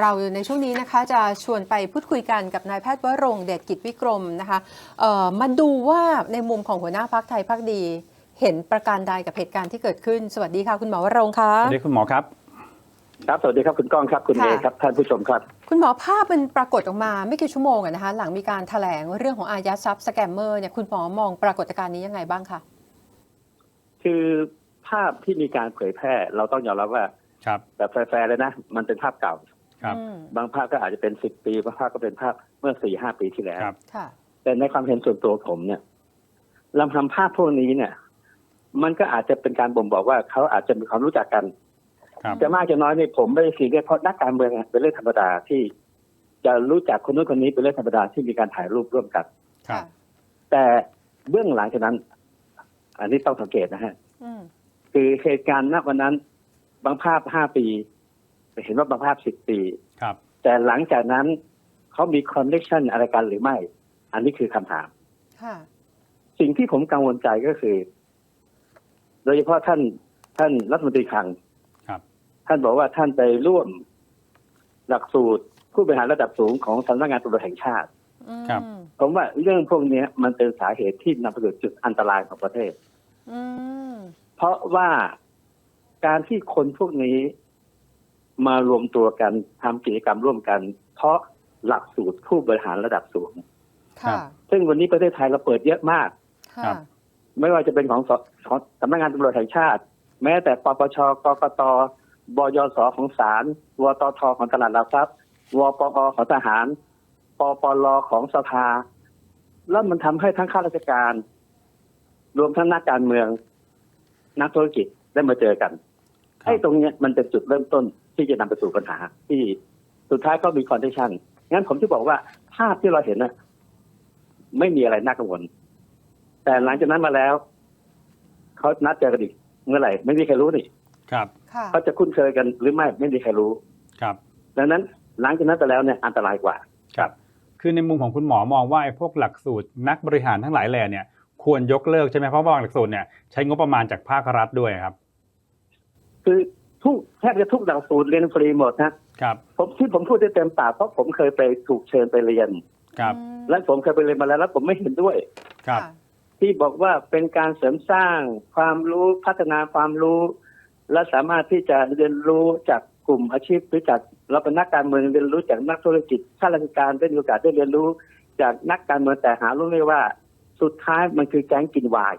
เราในช่วงนี้นะคะจะชวนไปพูดคุยกันกับนายแพทย์วรงค์เดชกิจวิกรมนะคะเอ่อมาดูว่าในมุมของหัวหน้าพักไทยพักดี เห็นประการใดกับเหตุการณ์ที่เกิดขึ้น สวัสดีค่ะคุณหมอวรงค์คะสวัสดีคุณหมอครับ ครับสวัสดีครับคุณก้องครับคุณค่ะเมย์ครับท่านผู้ชมครับ คุณหมอภาพมันปรากฏออกมาไม่กี่ชั่วโมงอะนะคะหลังมีการถแถลงเรื่องของอายัดทรัพย์สแกมเมอร์เนี่ยคุณหมอมองปรากฏการณ์นี้ยังไงบ้างคะคือภาพที่มีการเผยแพร่เราต้องยอมรับว่าครับแบบแฟร์ๆเลยนะ มันเป็นภาพเก่า ครับอืมบางภาพก็อาจจะเป็นสิบปีบางภาพก็เป็นภาพเมื่อสี่ห้าปีที่แล้วครับค่ะแต่ในความเห็นส่วนตัวผมเนี่ยลำทำภาพพวกนี้เนี่ย มันก็อาจจะเป็นการบ่งบอกว่าเขาอาจจะมีความรู้จักกันครับจะมากจะน้อยเนี่ยผมไม่ได้ซีเรียสเพราะนักการเมืองอะเป็นเรื่องธรรมดาที่ จะรู้จักคนนู้นคนนี้เป็นเรื่องธรรมดาที่มีการถ่ายรูปร่วมกันครับแต่เบื้องหลังจากนั้น อันนี้ต้องสังเกตนะฮะอืมคือเหตุการณ์ณวันนั้น บางภาพห้าปี เห็นว่าบางภาพสิบปีครับ แต่หลังจากนั้นเขามีคอนเนคชันอะไรกันหรือไม่ อันนี้คือคำถามค่ะสิ่งที่ผมกังวลใจก็คือ โดยเฉพาะท่านท่านรัฐมนตรีคลังครับท่านบอกว่าท่านไปร่วมหลักสูตรผู้บริหารระดับสูงของสำนักงานตำรวจแห่งชาติอืมครับผมว่าเรื่องพวกนี้มันเป็นสาเหตุที่นำไปสู่จุดอันตรายของประเทศอืมเพราะว่าการที่คนพวกนี้ มารวมตัวกันทำกิจกรรมร่วมกัน เพราะหลักสูตรผู้บริหารระดับสูง ค่ะซึ่งวันนี้ประเทศไทยเราเปิดเยอะมากครัค่ะบไม่ว่าจะเป็นของสของสำนักงานตำรวจแห่งชาติ แม้แต่ปปชกกตบยศของศาลวตทของตลาดหลักทรัพย์วปอของทหารปปลของสภา แล้วมันทำให้ทั้งข้าราชการ รวมทั้งนักการเมือง นักธุรกิจได้มาเจอกันครัไอ้บตรงเนี้ยมันเป็นจุดเริ่มต้น ที่จะนำไปสู่ปัญหา ที่สุดท้ายก็มีคอนดิชันงั้นผมที่บอกว่าภาพที่เราเห็นน่ะ ไม่มีอะไรน่ากังวล แต่หลังจากนั้นมาแล้วเขานัดเจอกันอีกเมื่อไหร่ ไม่มีใครรู้นี่ครับค่ะเขาจะคุ้นเคยกันหรือไม่ไม่มีใครรู้ครับ ดังนั้นหลังจากนั้นไปแล้วเนี่ยอันตรายกว่าครับ คือในมุมของคุณหมอมองว่าไอ้พวกหลักสูตรนักบริหารทั้งหลายแหล่เนี่ย ควรยกเลิกใช่ไหมเพราะว่าบางหลักสูตรเนี่ยใช้งบประมาณจากภาครัฐด้วยครับ คือ ทุกแทบจะทุกหลักสูตรเรียนฟรีหมดนะครับผมที่ผมพูดได้เต็มปากเพราะผมเคยไปถูกเชิญไปเรียน ครับอืมและผมเคยไปเรียนมาแล้วแล้วผมไม่เห็นด้วย ครับะที่บอกว่าเป็นการเสริมสร้างความรู้พัฒนาความรู้ และสามารถที่จะเรียนรู้จากกลุ่มอาชีพหรือจากเราเป็นนักการเมืองเรียนรู้จากนักธุรกิจข้าราชการได้มีโอกาสได้เรียนรู้จากนักการเมืองแต่หารู้ไม่ว่า สุดท้ายมันคือแก๊งกินวาย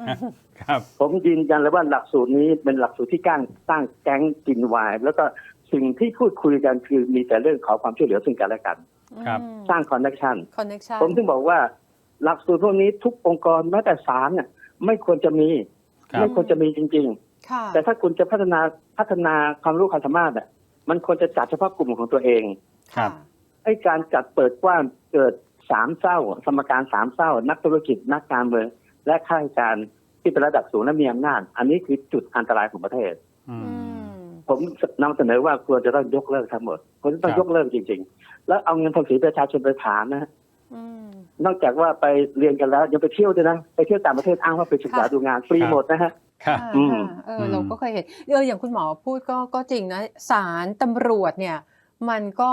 อืม ครับ ผมยืนยันเลยว่าหลักสูตรนี้เป็นหลักสูตรที่ก้างสร้างแก๊งกินวาย แล้วก็สิ่งที่พูดคุยกันคือมีแต่เรื่องขอความช่วยเหลือซึ่งกันและกัน ครับ สร้างคอนเนคชันคอนเน็กชันผมถึงบอกว่าหลักสูตรพวกนี้ทุกองค์กรแม้แต่ศาลเนี่ยไม่ควรจะมีครับ ไม่ควรจะมีจริงค่ะๆแต่ถ้าคุณจะพัฒนาพัฒนาความรู้ความสามารถอะมันควรจะจัดเฉพาะกลุ่มของตัวเองครับ ไอ้การจัดเปิดกว้างเกิดสามเศร้า สมการสามเศร้า นักธุรกิจนักการเมืองและข้าราชการ ที่เป็นระดับสูงและมีอำนาจ อันนี้คือจุดอันตรายของประเทศอือืมมผมนำเสนอว่าควรจะต้องยกเลิกทั้งหมดควรจะต้องครับยกเลิกจริง ๆ แล้วเอาเงินภาษีประชาชนไปถามนะอืมนอกจากว่าไปเรียนกันแล้วยังไปเที่ยวด้วยนะไปเที่ยวต่างประเทศอ้างว่าไปศึกษาค่ะดูงานฟรีครับหมดนะฮะครับอ่าอืมเออเราก็เคยเห็นเอออย่างคุณหมอพูดก็ก็จริงนะศาลตำรวจเนี่ย มันก็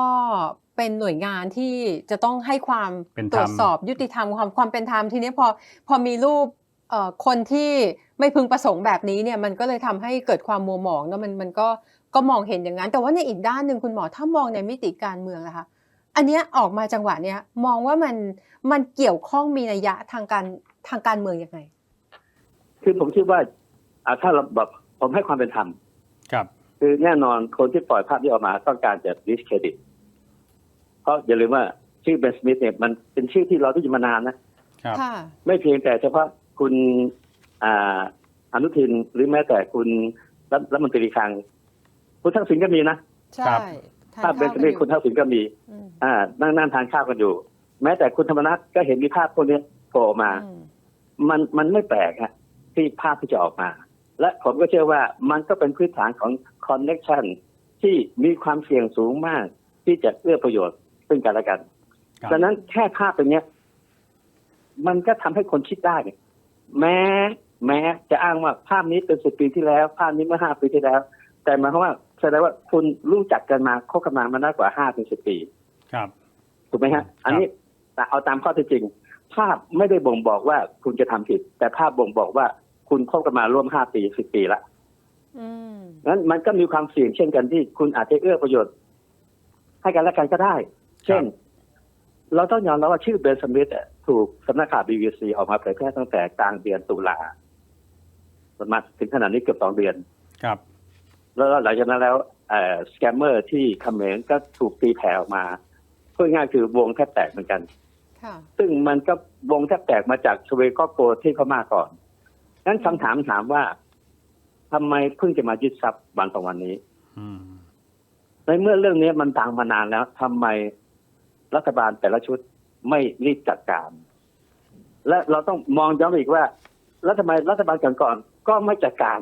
เป็นหน่วยงานที่จะต้องให้ความเป็นธรรมตรวจสอบยุติธรรมความความเป็นธรรมทีนี้พอพอมีรูปเอ่อ คนที่ไม่พึงประสงค์แบบนี้เนี่ยมันก็เลยทำให้เกิดความมัวหมองเนอะมันมันก็ก็มองเห็นอย่างนั้น แต่ว่าในอีกด้านหนึ่งคุณหมอถ้ามองในมิติการเมืองนะคะอันเนี้ยออกมาจังหวะเนี้ยมองว่ามันมันเกี่ยวข้องมีนัยยะทางการทางการเมืองยังไง คือผมคิดว่าอ่าถ้าเราแบบผมให้ความเป็นธรรมครับ คือแน่นอนคนที่ปล่อยภาพนี้ออกมาต้องการจะดิสเครดิตเพราะอย่าลืมว่าชื่อเบนสมิธเนี่ยมันเป็นชื่อที่เราได้ยินมานานนะครับค่ะไม่เพียงแต่เฉพาะ คุณอ่าอนุทินหรือแม้แต่คุณรัฐรัฐมนตรีคลังคุณทักษิณก็มีนะใช่ครับทานภาพเบนข้าวสมิธคุณทักษิณก็มีอืมอ่า นั่งนั่งทานข้าวกันอยู่ แม้แต่คุณธรรมนัฐก็เห็นมีภาพพวกนี้โผล่มาอืมมันมันไม่แปลกฮะที่ภาพที่จะออกมา และผมก็เชื่อว่ามันก็เป็นพื้นฐานของคอนเน็ชันที่มีความเสี่ยงสูงมาก ที่จะเอื้อประโยชน์ซึ่งกันและกันครับดังนั้นแค่ภาพตรงเนี้ยมันก็ทำให้คนคิดได้ แม้แม้จะอ้างว่าภาพนี้เป็นสิบปีที่แล้ว ภาพนี้เมื่อห้าปีที่แล้ว แต่หมายความว่าแสดงว่าคุณรู้จักกันมาคบกันมามานากกว่าห้าถึงสิบปีครับถูกไหมฮะ อันนี้แต่เอาตามข้อเท็จจริง ภาพไม่ได้บ่งบอกว่าคุณจะทำผิด แต่ภาพบ่งบอกว่าคุณคบกันมาร่วมห้าปีสิบปีละอืมนั้นมันก็มีความเสี่ยงเช่นกันที่คุณอาจจะเอื้อประโยชน์ ให้กันและกันก็ได้ เช่น เราต้องยอมรับว่าชื่อเบนสมิธอะ ถูกสำนักข่าว BBC ออกมาเผยแพร่ตั้งแต่กลางเดือนตุลาประมาณถึงขนาดนี้เกือบสองเดือน ครับ แล้วหลังจากนั้นแล้วเอ่อสแกมเมอร์ที่เขมรก็ถูกตีแผ่ออกมาพูดง่ายๆคือวงแทบแตกเหมือนกันค่ะซึ่งมันก็วงแทบแตกมาจากชเวก็โปรที่เขามาก่อนนั้นคำถามถามว่าทำไมเพิ่งจะมายึดทรัพย์วันสองวันนี้อืมในเมื่อเรื่องนี้มันดังมานานแล้วทำไมรัฐบาลแต่ละชุด ไม่รีบจัดการ และเราต้องมองย้อนไปอีกว่า แล้วทำไมรัฐบาลก่อนๆก็ไม่จัดการ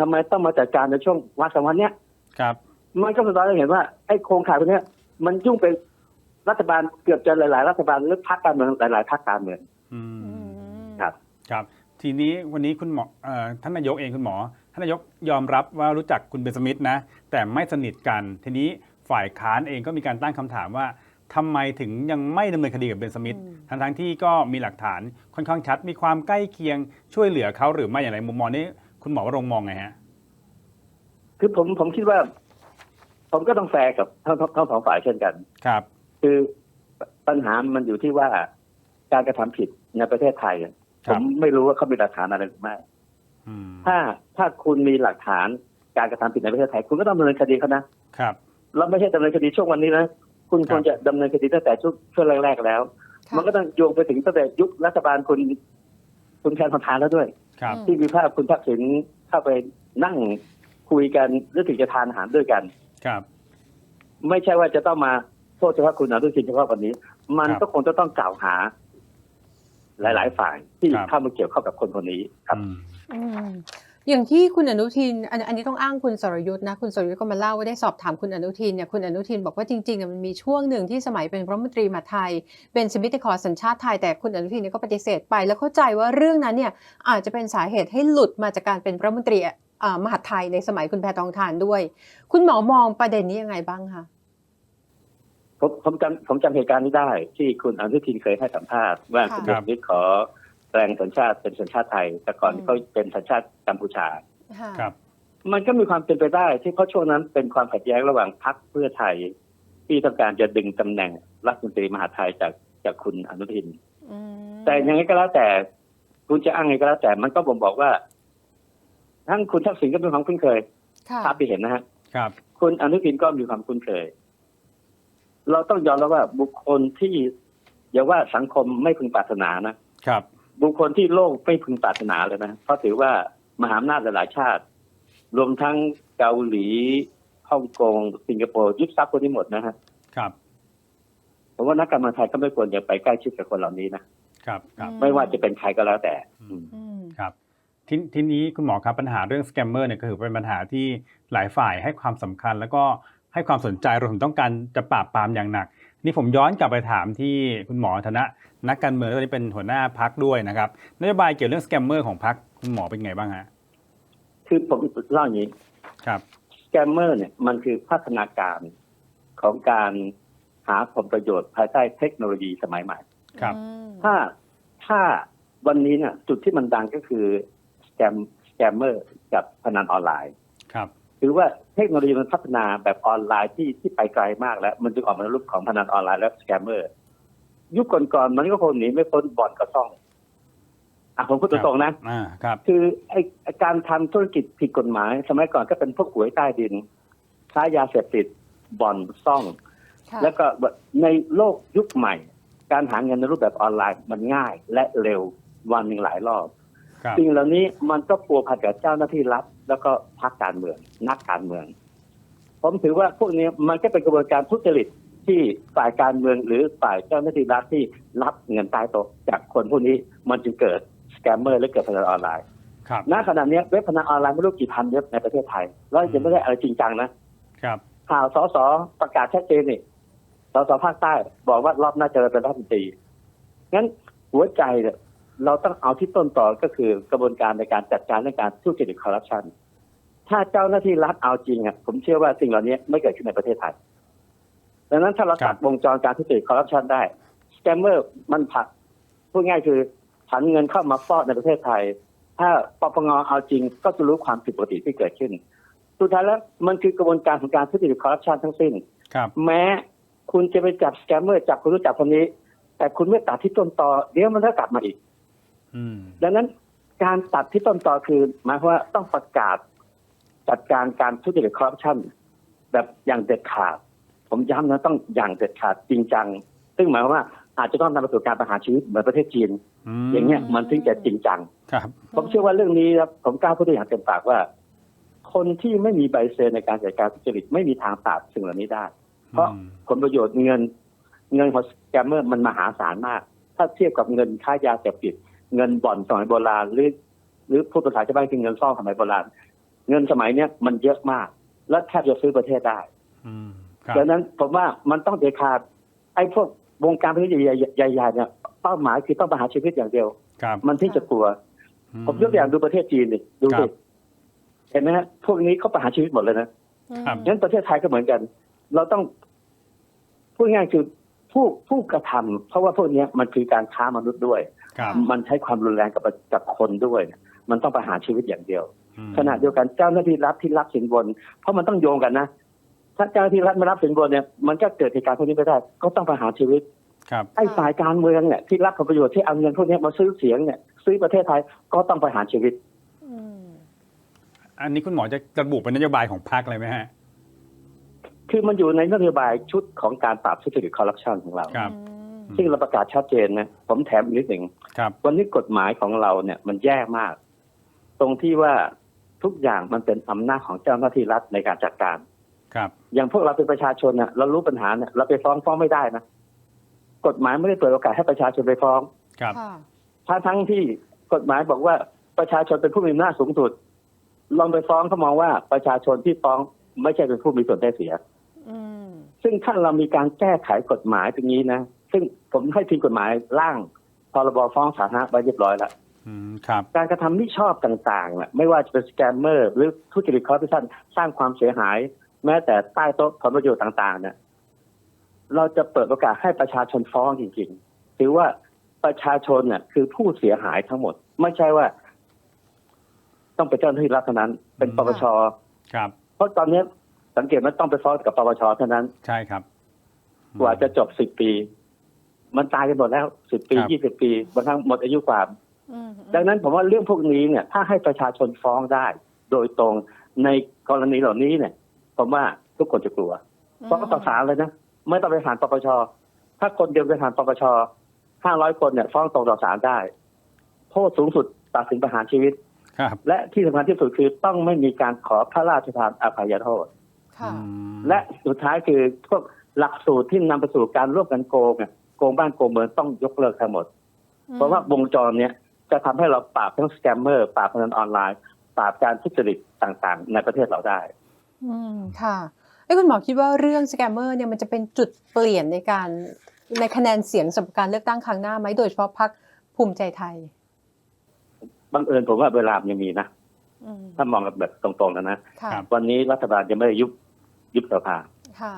ทำไมต้องมาจัดการในช่วงวันสองวันเนี้ยครับ มันก็สะท้อนให้เห็นว่าไอ้โครงข่ายพวกเนี้ย มันยุ่งไปรัฐบาลเกือบจะหลาย ๆ รัฐบาลหรือพรรคการเมืองหลาย ๆพรรคการเมืองอือืมมครับครับ ทีนี้วันนี้คุณหมอเอ่อท่านนายกเองคุณหมอท่านนายกยอมรับว่ารู้จักคุณเบนสมิธนะ แต่ไม่สนิทกัน ทีนี้ฝ่ายค้านเองก็มีการตั้งคำถามว่า ทำไมถึงยังไม่ดำเนินคดีกับเบนสมิธอืมทั้งทั้งๆที่ก็มีหลักฐานค่อนข้างชัด มีความใกล้เคียงช่วยเหลือเขาหรือไม่อย่างไรมุมมองนี้คุณหมอวรงค์มองไงฮะ คือผมผมคิดว่า ผมก็ต้องแฟร์กับทั้งทั้งทั้งสองฝ่ายเช่นกันครับ คือปัญหามันอยู่ที่ว่าการกระทำผิดในประเทศไทยอะคผรับมไม่รู้ว่าเขามีหลักฐานอะไรหรือไม่อืมถ้าถ้าคุณมีหลักฐานการกระทำผิดในประเทศไทย คุณก็ต้องดำเนินคดีเขานะครับเราไม่ใช่ดำเนินคดีช่วงวันนี้นะ คุณครับควรจะดำเนินคดีตั้งแต่ช่วงช่วงแรกๆแล้วค่ะมันก็ต้องโยงไปถึงตั้งแต่ยุครัฐบาลคุณคุณแทนพนทานแล้วด้วยครับอืมที่มีภาพคุณทักษิณเข้าไปนั่งคุยกันหรือถึงจะทานอาหารด้วยกัน ครับ ไม่ใช่ว่าจะต้องมาโทษเฉพาะคุณอนุทินเฉพาะวันนี้ มันครับก็คงจะต้องกล่าวหา หลาย ๆ ฝ่ายที่ครับเข้ามาเกี่ยวข้องกับคนคนนี้ครับ อืมอืมอย่างที่คุณอนุทินอันอันนี้ต้องอ้างคุณสรยุทธ์นะคุณสรยุทธ์ก็มาเล่าว่าได้สอบถามคุณอนุทินเนี่ยคุณอนุทินบอกว่าจริงๆอะมันมีช่วงหนึ่งที่สมัยเป็นรัฐมนตรีมหาดไทย เป็นสมิติขอสัญชาติไทยแต่คุณอนุทินเนี่ยก็ปฏิเสธไปแล้วเข้าใจว่าเรื่องนั้นเนี่ยอาจจะเป็นสาเหตุให้หลุดมาจากการเป็นรัฐมนตรีอ่ามหาดไทยในสมัยคุณแพทองทานด้วย คุณหมอมองประเด็นนี้ยังไงบ้างคะผมผมจำผมจำเหตุการณ์นี้ได้ ที่คุณอนุทินเคยให้สัมภาษณ์ว่าค่ะคุณเดชนิดขอ แปลงสัญชาติเป็นสัญชาติไทย แต่ก่อนอืมเขาเป็นสัญชาติกัมพูชาค่ะครับ มันก็มีความเป็นไปได้ ที่เพราะช่วงนั้นเป็นความขัดแย้งระหว่างพรรคเพื่อไทย ที่ต้องการจะดึงตำแหน่งรัฐมนตรีมหาดไทยจากจากคุณอนุทินอืมแต่ยังไงก็แล้วแต่คุณจะอ้างไงก็แล้วแต่มันก็บ่งบอกว่า ทั้งคุณทักษิณก็มีความคุ้นเคยค่ะภาพที่เห็นนะฮะครับ คุณอนุทินก็มีความคุ้นเคย เราต้องยอมรับว่าบุคคลที่อย่าว่าสังคมไม่พึงปรารถนานะครับ บุคคลที่โลกไม่พึงปรารถนาเลยนะเพราะถือว่ามหาอำนาจหลายๆชาติ รวมทั้งเกาหลีฮ่องกงสิงคโปร์ยึดทรัพย์คนนี้หมดนะฮะครับผมว่านักการเมืองไทยก็ไม่ควรจะไปใกล้ชิดกับคนเหล่านี้นะครับครับไม่ว่าจะเป็นใครก็แล้วแต่อืมอืมครับททีนี้คุณหมอครับปัญหาเรื่องสแกมเมอร์เนี่ยก็ถือเป็นปัญหาที่หลายฝ่ายให้ความสำคัญ แล้วก็ให้ความสนใจรวมถึงต้องการจะปราบปรามอย่างหนัก นี่ผมย้อนกลับไปถามที่คุณหมอธนะนักการเมืองแล้วตอนนี้เป็นหัวหน้าพักด้วยนะครับนโยบายเกี่ยวเรื่องสแกมเมอร์ของพักคุณหมอเป็นไงบ้างฮะคือผมเล่าอย่างนี้ครับสแกมเมอร์เนี่ยมันคือพัฒนาการของการหาผลประโยชน์ภายใต้เทคโนโลยีสมัยใหม่ครับอืมถ้าถ้าวันนี้เนี่ยจุดที่มันดังก็คือสแกมสแกมเมอร์กับพนันออนไลน์ครับ ถือว่าเทคโนโลยีมันพัฒนาแบบออนไลน์ที่ที่ไปไกลมากแล้ว มันจึงออกมาในรูปของพนันออนไลน์และสแกมเมอร์ ยุคก่อนๆมันก็คงหนีไม่พ้นบ่อนกับซ่องอะผมพูดตรงๆนะอ่าครับ คือไอ้ไอ้การทำธุรกิจผิดกฎหมาย สมัยก่อนก็เป็นพวกหวยใต้ดินค้ายาเสพติดบ่อนซ่องค่ะแล้วก็ในโลกยุคใหม่ การหาเงินในรูปแบบออนไลน์มันง่ายและเร็ววันหนึ่งหลายรอบครับสิ่งเหล่านี้มันก็พัวพันกับเจ้าหน้าที่รัฐ แล้วก็พรรคการเมือง นักการเมือง ผมถือว่าพวกนี้มันก็เป็นกระบวนการทุจริตที่ฝ่ายการเมืองหรือฝ่ายเจ้าหน้าที่รัฐที่รับเงินใต้โต๊ะจากคนพวกนี้มันจึงเกิดสแกมเมอร์และเกิดพนันออนไลน์ครับณขณะนี้เว็บพนันออนไลน์ไม่รู้กี่พันเว็บในประเทศไทย แล้วยังไม่ได้อะไรจริงจังนะ ครับ ข่าวสสประกาศชัดเจนนี่สสภาคใต้บอกว่ารอบหน้าจะเป็นรัฐมนตรีงั้นหัวใจเนี่ย เราต้องเอาที่ต้นต่อก็คือกระบวนการในการจัดการเรื่องการทุจริตคอร์รัปชันถ้าเจ้าหน้าที่รัฐเอาจริงอะผมเชื่อว่าสิ่งเหล่านี้ไม่เกิดขึ้นในประเทศไทยดังนั้นถ้าเราครัตับดวงจรการทุจริตคอร์รัปชันได้สแกมเมอร์มันผลักพูดง่ายคือผันเงินเข้ามาฟอกในประเทศไทย ถ้าปปงเอาจริงก็จะรู้ความผิดปกติที่เกิดขึ้น สุดท้ายแล้วมันคือกระบวนการของการทุจริตคอร์รัปชันทั้งสิ้นครับแม้คุณจะไปจับสแกมเมอร์จับคนรู้จักคนนี้ แต่คุณไม่ตัดที่ต้นตอเดี๋ยวมันก็กลับมาอีกอืม ดังนั้นการตัดที่ต้นตอคือหมายความว่าต้องประกาศจัดการการทุจริตคอร์รัปชันแบบอย่างเด็ดขาด ผมย้ำนะต้องอย่างเด็ดขาดจริงจัง ซึ่งหมายความว่าอาจจะต้องนำไปสู่การประหารชีวิตเหมือนประเทศจีนมอย่างเงี้ยมันถึงจะจริงจังครับผมเชื่อว่าเรื่องนี้ครับผมกล้าพูดได้อย่างเต็มปากว่า คนที่ไม่มีใบเซอร์ในการจัดการทุจริตไม่มีทางปราบสิ่งเหล่านี้ได้ เพราะอืมผลประโยชน์เงิน เงินของสแกมเมอร์มันมหาศาลมาก ถ้าเทียบกับเงินค่ายาเสพติด เงินบ่อนสมัยโบราณหรือหรือพูดภาษาชาวบ้านคือเงินซ่องสมัยโบราณ เงินสมัยเนี้ยมันเยอะมาก และแทบจะซื้อประเทศได้อืมครับดังนั้นผมว่ามันต้องเด็ดขาดไอ้พวกวงการพนันใหญ่ๆเนี่ยเป้าหมายคือต้องประหารชีวิตอย่างเดียวครับมันที่จะกลัว ผมยกตัวอย่างดูประเทศจีนดิดูครัดิบเห็นไหมฮะพวกนี้เขาประหารชีวิตหมดเลยนะครับงั้นประเทศไทยก็เหมือนกัน เราต้องพูดง่ายๆคือผู้ผู้กระทำเพราะว่าพวกเนี้ยมันคือการค้ามนุษย์ด้วยครับ มันใช้ความรุนแรงกับกับคนด้วย มันต้องประหารชีวิตอย่างเดียวอืมขณะเดียวกันเจ้าหน้าที่รัฐที่รับสินบน เพราะมันต้องโยงกันนะ ถ้าเจ้าหน้าที่รัฐไม่รับสินบนเนี่ยมันก็เกิดเหตุการณ์พวกนี้ไม่ได้ ก็ต้องประหารชีวิตครับไอ้ฝ่ายการเมืองเนี่ยที่รับผลประโยชน์ที่เอาเงินพวกนี้มาซื้อเสียงเนี่ยซื้อประเทศไทยก็ต้องประหารชีวิตอืมอันนี้คุณหมอจะระบุเป็นนโยบายของพรรคเลยไหมฮะ คือมันอยู่ในนโยบายชุดของการปราบทุจริตคอร์รัปชันของเราครับอืม ซึ่งเราประกาศชัดเจนนะผมแถมอีกนิดหนึ่งครับวันนี้กฎหมายของเราเนี่ยมันแย่มาก ตรงที่ว่าทุกอย่างมันเป็นอำนาจของเจ้าหน้าที่รัฐในการจัดการ ครับ อย่างพวกเราเป็นประชาชนเนี่ยเรารู้ปัญหาเนี่ยเราไปฟ้องฟ้องไม่ได้นะกฎหมายไม่ได้เปิดโอกาสให้ประชาชนไปฟ้อง ครับค่ะทั้งทั้งที่กฎหมายบอกว่าประชาชนเป็นผู้มีอำนาจสูงสุด ลองไปฟ้องเขามองว่าประชาชนที่ฟ้องไม่ใช่เป็นผู้มีส่วนได้เสียอืมซึ่งถ้าเรามีการแก้ไขกฎหมายตรงนี้นะ ซึ่งผมให้ทีมกฎหมายร่างพรบฟ้องสาธารณะไว้เรียบร้อยแล้วอืมครับการกระทำมิชอบต่างๆน่ะไม่ว่าจะเป็นสแกมเมอร์หรือทุจริตคอร์รัปชันสร้างความเสียหาย แม้แต่ใต้โต๊ะผลประโยชน์ต่างๆเนี่ยเราจะเปิดโอกาสให้ประชาชนฟ้องจริงๆถือว่าประชาชนเนี่ยคือผู้เสียหายทั้งหมด ไม่ใช่ว่า ต้องเป็นเจ้าหน้าที่รัฐเท่านั้น เป็นปปชครับ เพราะตอนนี้สังเกตว่าต้องไปฟ้องกับปปชเท่านั้นใช่ครับ กว่าจะจบสิบปี มันตายกันหมดแล้วสิบปีครับยี่สิบปีบางครั้งหมดอายุความอืมดังนั้นผมว่าเรื่องพวกนี้เนี่ยถ้าให้ประชาชนฟ้องได้ โดยตรงในกรณีเหล่านี้เนี่ยผมว่าทุกคนจะกลัวฟ้องต่อศาลเลยนะไม่ต้องไปผ่านปปชถ้าคนเดียวไปผ่านปปชห้าร้อยคนเนี่ยฟ้องตรงต่อศาลได้โทษสูงสุดตัดสินประหารชีวิตครับและที่สำคัญที่สุดคือต้องไม่มีการขอพระราชทานอภัยโทษค่ะอืมและสุดท้ายคือพวกหลักสูตรที่นำไปสู่การร่วมกันโกงอะ โกงบ้านโกงเมืองต้องยกเลิกทั้งหมด เพราะว่าวงจรเนี้ยจะทำให้เราปราบทั้งสแกมเมอร์ปราบพนันออนไลน์ ปราบการทุจริตต่างๆ ในประเทศเราได้ อืมค่ะเอ้ยคุณหมอคิดว่าเรื่องสแกมเมอร์เนี่ยมันจะเป็นจุดเปลี่ยนในการในคะแนนเสียงสำหรับการเลือกตั้งครั้งหน้าไหมโดยเฉพาะพรรคภูมิใจไทยบังเอิญผมว่าเวลามันยังมีนะอืมถ้ามองแบบตรงๆแล้วนะค่ะครับวันนี้รัฐบาลยังไม่ได้ยุบยุบสภาค่ะ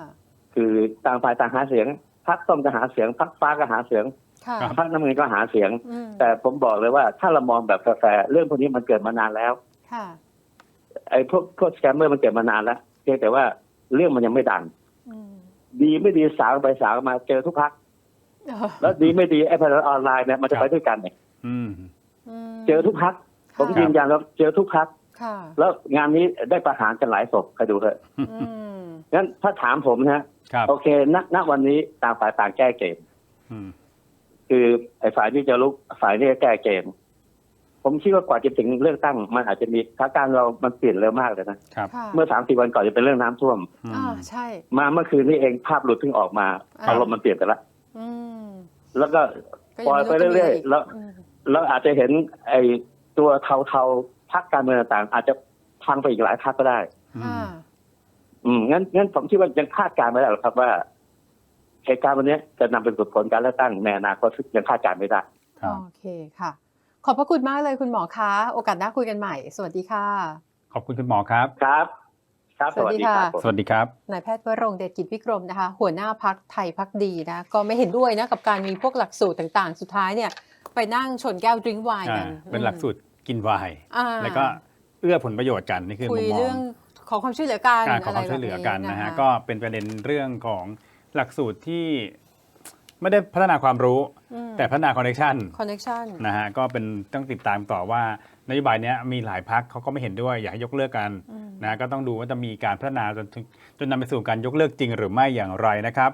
คือต่างฝ่ายต่างหาเสียง พรรคส้มก็หาเสียงพรรคฟ้าก็หาเสียงค่ะพรรคน้ำเงินก็หาเสียงอืมแต่ผมบอกเลยว่าถ้าเรามองแบบแฟร์ๆเรื่องพวกนี้มันเกิดมานานแล้วค่ะไอ้พวกพวกสแกมเมอร์มันเกิดมานานแล้วเพียงแต่ว่าเรื่องมันยังไม่ดังอืมดีไม่ดีสาวไปสาวมาเจอทุกพักเออแล้วดีไม่ดีไอ้พนันออนไลน์เนี่ยมันจะไปด้วยกันเนี่ยอืมมเจอทุกพักผมค่ะยืนยันแล้วเจอทุกพักค่ะแล้วงานนี้ได้ประหารกันหลายศพใครดูเถอะอืม งั้นถ้าถามผมนะครับโอเคณณวันนี้ต่างฝ่ายต่างแก้เกมอืมคือไอ้ฝ่ายที่จะลุกฝ่ายนี้ก็แก้เกม ผมคิดว่ากว่าจะถึงเลือกตั้ง มันอาจจะมีสถานการณ์เรามันเปลี่ยนเร็วมากเลยนะครับค่ะเมื่อสามสี่วันก่อนจะเป็นเรื่องน้ำท่วมอืมอ่าใช่ มาเมื่อคืนนี้เองภาพหลุดเพิ่งออกมาครับอารมณ์มันเปลี่ยนไปแล้วอืมแล้วก็ก็ปล่อยไปเรื่อยๆแล้วอืมเราอาจจะเห็น ไอ้ตัวเทาๆพักการเมืองต่างๆอาจจะพังไปอีกหลายพักก็ได้อืค่ะมอืม งั้นงั้นผมคิดว่ายังคาดการณ์ไม่ได้หรอกครับว่าเหตุการณ์วันนี้จะนำไปสู่ผลการเลือกตั้งในอนาคตยังคาดการณ์ไม่ได้ครับโอเคค่ะ ขอบพระคุณมากเลยคุณหมอคะ โอกาสหน้าคุยกันใหม่ สวัสดีค่ะ ขอบคุณคุณหมอครับครับครับสวัสดีครัค่ะผมสวัสดีครับนายแพทย์วรงค์เดชกิจวิกรมนะคะ หัวหน้าพักไทยพักดีนะก็ไม่เห็นด้วยนะกับการมีพวกหลักสูตรต่างๆ สุดท้ายเนี่ย ไปนั่งชนแก้วดริงก์ไวน์อ่ากันเป็นหลักสูตรกินไวน์อ่าแล้วก็เอื้อผลประโยชน์กันนี่คือคุมุยมมอเรื่องง ขอความช่วยเหลือกันการขออะคไรวามแบช่วยบเหลือนี้กันนะฮะคก็เป็นประเด็นเรื่องของหลักสูตรที่ไม่ได้พัฒนาความรู้ แต่พัฒนาคอนเนคชันคอนเนคชั่นนะฮะก็เป็นต้องติดตามต่อว่านโยบายเนี้ยมีหลายพักเขาก็ไม่เห็นด้วย อยากให้ยกเลิกกันอืมนะก็ต้องดูว่าจะมีการพัฒนาจนถึงจนนำไปสู่การยกเลิกจริงหรือไม่อย่างไรนะครับ